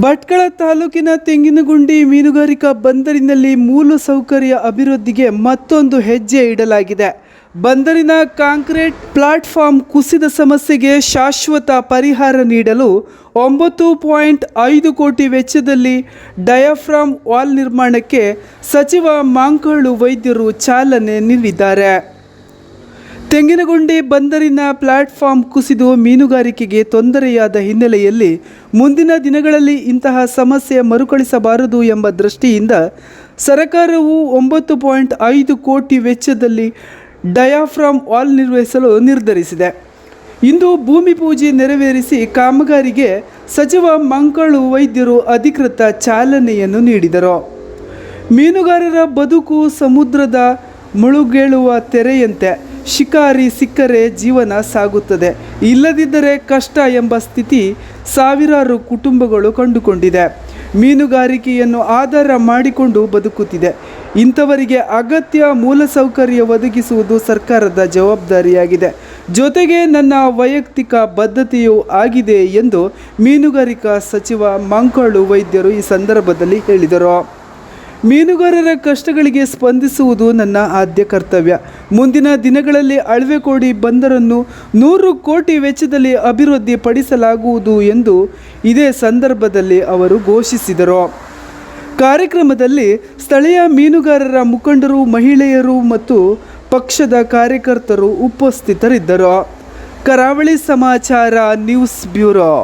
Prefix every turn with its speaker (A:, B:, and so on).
A: ಭಟ್ಕಳ ತಾಲೂಕಿನ ತೆಂಗಿನಗುಂಡಿ ಮೀನುಗಾರಿಕಾ ಬಂದರಿನಲ್ಲಿ ಮೂಲ ಸೌಕರ್ಯ ಅಭಿವೃದ್ಧಿಗೆ ಮತ್ತೊಂದು ಹೆಜ್ಜೆ ಇಡಲಾಗಿದೆ. ಬಂದರಿನ ಕಾಂಕ್ರೀಟ್ ಪ್ಲಾಟ್ಫಾರ್ಮ್ ಕುಸಿದ ಸಮಸ್ಯೆಗೆ ಶಾಶ್ವತ ಪರಿಹಾರ ನೀಡಲು ಒಂಬತ್ತು ಪಾಯಿಂಟ್ ಐದು ಕೋಟಿ ವೆಚ್ಚದಲ್ಲಿ ಡಯಾಫ್ರಾಮ್ ವಾಲ್ ನಿರ್ಮಾಣಕ್ಕೆ ಸಚಿವ ಮಾಂಕಾಳು ವೈದ್ಯರು ಚಾಲನೆ ನೀಡಿದ್ದಾರೆ. ತೆಂಗಿನಗುಂಡಿ ಬಂದರಿನ ಪ್ಲಾಟ್ಫಾರ್ಮ್ ಕುಸಿದು ಮೀನುಗಾರಿಕೆಗೆ ತೊಂದರೆಯಾದ ಹಿನ್ನೆಲೆಯಲ್ಲಿ ಮುಂದಿನ ದಿನಗಳಲ್ಲಿ ಇಂತಹ ಸಮಸ್ಯೆ ಮರುಕಳಿಸಬಾರದು ಎಂಬ ದೃಷ್ಟಿಯಿಂದ ಸರ್ಕಾರವು ಒಂಬತ್ತು ಪಾಯಿಂಟ್ ಐದು ಕೋಟಿ ವೆಚ್ಚದಲ್ಲಿ ಡಯಾಫ್ರಾಮ್ ವಾಲ್ ನಿರ್ವಹಿಸಲು ನಿರ್ಧರಿಸಿದೆ. ಇಂದು ಭೂಮಿ ಪೂಜೆ ನೆರವೇರಿಸಿ ಕಾಮಗಾರಿಗೆ ಸಚಿವ ಮಂಕಳು ವೈದ್ಯರು ಅಧಿಕೃತ ಚಾಲನೆಯನ್ನು ನೀಡಿದರು. ಮೀನುಗಾರರ ಬದುಕು ಸಮುದ್ರದ ಮುಳುಗೇಳುವ ತೆರೆಯಂತೆ ಶಿಕಾರಿ ಸಿಕ್ಕರೆ ಜೀವನ ಸಾಗುತ್ತದೆ. ಇಲ್ಲದಿದ್ದರೆ ಕಷ್ಟ ಎಂಬ ಸ್ಥಿತಿ ಸಾವಿರಾರು ಕುಟುಂಬಗಳು ಕಂಡುಕೊಂಡಿದೆ. ಮೀನುಗಾರಿಕೆಯನ್ನು ಆಧಾರ ಮಾಡಿಕೊಂಡು ಬದುಕುತ್ತಿದೆ. ಇಂಥವರಿಗೆ ಅಗತ್ಯ ಮೂಲಸೌಕರ್ಯ ಒದಗಿಸುವುದು ಸರ್ಕಾರದ ಜವಾಬ್ದಾರಿಯಾಗಿದೆ. ಜೊತೆಗೆ ನನ್ನ ವೈಯಕ್ತಿಕ ಬದ್ಧತೆಯೂ ಆಗಿದೆ ಎಂದು ಮೀನುಗಾರಿಕಾ ಸಚಿವ ಮಂಕಾಳು ವೈದ್ಯರು ಈ ಸಂದರ್ಭದಲ್ಲಿ ಹೇಳಿದರು. ಮೀನುಗಾರರ ಕಷ್ಟಗಳಿಗೆ ಸ್ಪಂದಿಸುವುದು ನನ್ನ ಆದ್ಯ ಕರ್ತವ್ಯ. ಮುಂದಿನ ದಿನಗಳಲ್ಲಿ ಅಳವೆಕೋಡಿ ಬಂದರನ್ನು ನೂರು ಕೋಟಿ ವೆಚ್ಚದಲ್ಲಿ ಅಭಿವೃದ್ಧಿ ಪಡಿಸಲಾಗುವುದು ಎಂದು ಇದೇ ಸಂದರ್ಭದಲ್ಲಿ ಅವರು ಘೋಷಿಸಿದರು. ಕಾರ್ಯಕ್ರಮದಲ್ಲಿ ಸ್ಥಳೀಯ ಮೀನುಗಾರರ ಮುಖಂಡರು, ಮಹಿಳೆಯರು ಮತ್ತು ಪಕ್ಷದ ಕಾರ್ಯಕರ್ತರು ಉಪಸ್ಥಿತರಿದ್ದರು. ಕರಾವಳಿ ಸಮಾಚಾರ ನ್ಯೂಸ್ ಬ್ಯೂರೋ.